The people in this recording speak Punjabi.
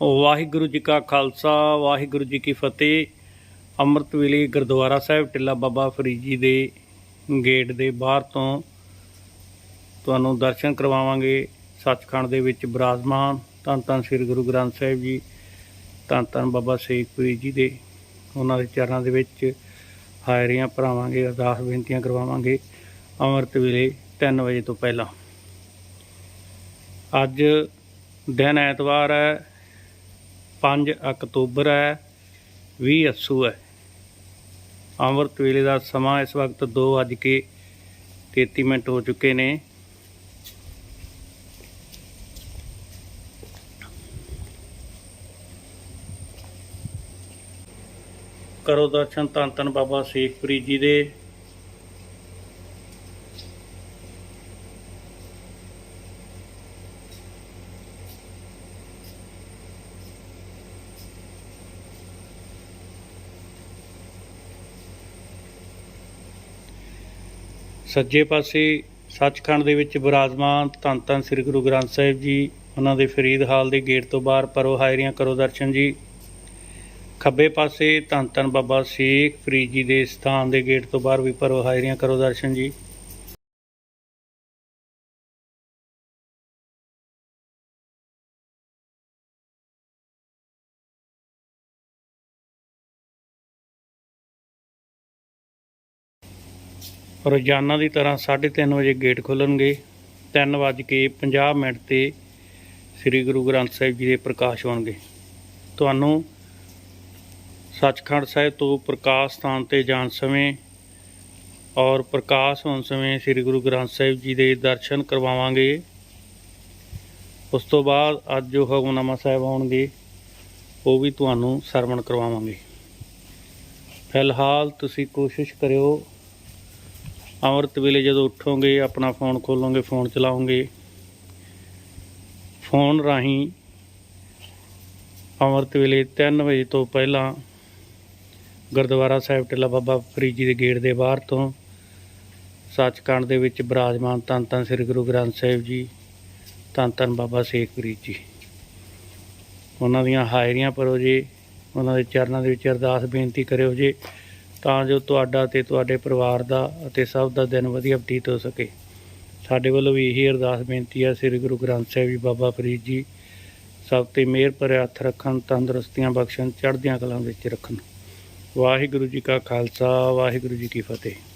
ਵਾਹਿਗੁਰੂ ਜੀ ਕਾ ਖਾਲਸਾ, ਵਾਹਿਗੁਰੂ ਜੀ ਕੀ ਫਤਿਹ। ਅੰਮ੍ਰਿਤ ਵੇਲੇ ਗੁਰਦੁਆਰਾ ਸਾਹਿਬ ਟਿੱਲਾ ਬਾਬਾ ਫਰੀਦ ਜੀ ਦੇ ਗੇਟ ਦੇ ਬਾਹਰ ਤੋਂ ਤੁਹਾਨੂੰ ਦਰਸ਼ਨ ਕਰਵਾਵਾਂਗੇ। ਸੱਚਖੰਡ ਦੇ ਵਿੱਚ ਬਿਰਾਜਮਾਨ ਧੰਨ ਧੰਨ ਸ੍ਰੀ ਗੁਰੂ ਗ੍ਰੰਥ ਸਾਹਿਬ ਜੀ, ਧੰਨ ਧੰਨ ਬਾਬਾ ਸ਼ੇਖ ਫਰੀਦ ਜੀ ਦੇ। ਉਹਨਾਂ ਦੇ ਚਰਨਾਂ ਦੇ ਵਿੱਚ ਹਾਇਰੀਆਂ ਭਰਾਵਾਂਗੇ, ਅਰਦਾਸ ਬੇਨਤੀਆਂ ਕਰਵਾਵਾਂਗੇ ਅੰਮ੍ਰਿਤ ਵੇਲੇ 3 ਵਜੇ ਤੋਂ ਪਹਿਲਾਂ। ਅੱਜ ਦਿਨ ਐਤਵਾਰ ਹੈ 5 ਅਕਤੂਬਰ ਹੈ 20 ਅੱਸੂ ਹੈ। ਅੰਮ੍ਰਿਤ ਵੇਲੇ ਦਾ ਸਮਾਂ ਇਸ ਵਕਤ 2:33 ਮਿੰਟ ਹੋ ਚੁੱਕੇ ਨੇ। ਕਰੋ ਦਰਸ਼ਨ ਧੰਨ ਧੰਨ ਬਾਬਾ ਸ਼ੇਖ ਜੀ ਦੇ। ਸੱਜੇ ਪਾਸੇ ਸੱਚਖੰਡ ਦੇ ਵਿੱਚ ਬਿਰਾਜਮਾਨ ਧੰਨ ਧੰਨ ਸ੍ਰੀ ਗੁਰੂ ਗ੍ਰੰਥ ਸਾਹਿਬ ਜੀ, ਉਹਨਾਂ ਦੇ ਫਰੀਦ ਹਾਲ ਦੇ ਗੇਟ ਤੋਂ ਬਾਹਰ ਪਰੋ ਹਾਜ਼ਰੀਆਂ ਕਰੋ ਦਰਸ਼ਨ ਜੀ। ਖੱਬੇ ਪਾਸੇ ਧੰਨ ਧੰਨ ਬਾਬਾ ਸ਼ੇਖ ਫਰੀਦ ਜੀ ਦੇ ਸਥਾਨ ਦੇ ਗੇਟ ਤੋਂ ਬਾਹਰ ਵੀ ਪਰੋ ਹਾਜ਼ਰੀਆਂ ਕਰੋ ਦਰਸ਼ਨ ਜੀ। ਰੋਜ਼ਾਨਾ ਦੀ ਤਰ੍ਹਾਂ 3:30 ਵਜੇ ਗੇਟ ਖੁੱਲਣਗੇ। 3:50 ਮਿੰਟ ਤੇ ਸ੍ਰੀ ਗੁਰੂ ਗ੍ਰੰਥ ਸਾਹਿਬ ਜੀ ਦੇ ਪ੍ਰਕਾਸ਼ ਹੋਣਗੇ। ਤੁਹਾਨੂੰ ਸੱਚਖੰਡ ਸਾਹਿਬ ਤੋਂ ਪ੍ਰਕਾਸ਼ ਸਥਾਨ ਤੇ ਜਾਣ ਸਮੇਂ ਔਰ ਪ੍ਰਕਾਸ਼ ਹੋਣ ਸਮੇਂ ਸ੍ਰੀ ਗੁਰੂ ਗ੍ਰੰਥ ਸਾਹਿਬ ਜੀ ਦੇ ਦਰਸ਼ਨ ਕਰਵਾਵਾਂਗੇ। ਉਸ ਤੋਂ ਬਾਅਦ ਅੱਜ ਜੋ ਹੁਕਮਨਾਮਾ ਸਾਹਿਬ ਆਉਣਗੇ, ਉਹ ਵੀ ਤੁਹਾਨੂੰ ਸਰਵਣ ਕਰਵਾਵਾਂਗੇ। ਫਿਲਹਾਲ ਤੁਸੀਂ ਕੋਸ਼ਿਸ਼ ਕਰਿਓ ਅੰਮ੍ਰਿਤ ਵੇਲੇ ਜਦੋਂ ਉੱਠੋਗੇ, ਆਪਣਾ ਫੋਨ ਖੋਲੋਗੇ, ਫੋਨ ਚਲਾਓਗੇ। ਫੋਨ ਰਾਹੀਂ ਅੰਮ੍ਰਿਤ ਵੇਲੇ 3 ਵਜੇ ਤੋਂ ਪਹਿਲਾਂ ਗੁਰਦੁਆਰਾ ਸਾਹਿਬ ਟਿੱਲਾ ਬਾਬਾ ਫਰੀਦ ਜੀ ਦੇ ਗੇਟ ਦੇ ਬਾਹਰ ਤੋਂ ਸੱਚਖੰਡ ਦੇ ਵਿੱਚ ਬਿਰਾਜਮਾਨ ਧੰਨ ਧੰਨ ਸ੍ਰੀ ਗੁਰੂ ਗ੍ਰੰਥ ਸਾਹਿਬ ਜੀ ਧੰਨ ਧੰਨ ਬਾਬਾ ਸ਼ੇਖ ਫਰੀਦ ਜੀ। ਉਹਨਾਂ ਦੀਆਂ ਹਾਜ਼ਰੀਆਂ ਭਰੋ ਜੀ, ਉਹਨਾਂ ਦੇ ਚਰਨਾਂ ਦੇ ਵਿੱਚ ਅਰਦਾਸ ਬੇਨਤੀ ਕਰਿਓ ਜੀ ਤਾਂ ਜੋ ਤੁਹਾਡਾ ਤੇ ਤੁਹਾਡੇ ਪਰਿਵਾਰ ਦਾ ਅਤੇ ਸਭ ਦਾ ਦਿਨ ਵਧੀਆ ਬਤੀਤ ਹੋ ਸਕੇ। ਸਾਡੇ ਵੱਲੋਂ ਵੀ ਇਹੀ ਅਰਦਾਸ ਬੇਨਤੀ ਹੈ, ਸ੍ਰੀ ਗੁਰੂ ਗ੍ਰੰਥ ਸਾਹਿਬ ਜੀ, ਬਾਬਾ ਫਰੀਦ ਜੀ, ਸਭ ਤੇ ਮਿਹਰ ਭਰਿਆ ਹੱਥ ਰੱਖਣ, ਤੰਦਰੁਸਤੀਆਂ ਬਖਸ਼ਣ, ਚੜ੍ਹਦੀਆਂ ਕਲਾਂ ਵਿੱਚ ਰੱਖਣ। ਵਾਹਿਗੁਰੂ ਜੀ ਕਾ ਖਾਲਸਾ, ਵਾਹਿਗੁਰੂ ਜੀ ਕੀ ਫਤਿਹ।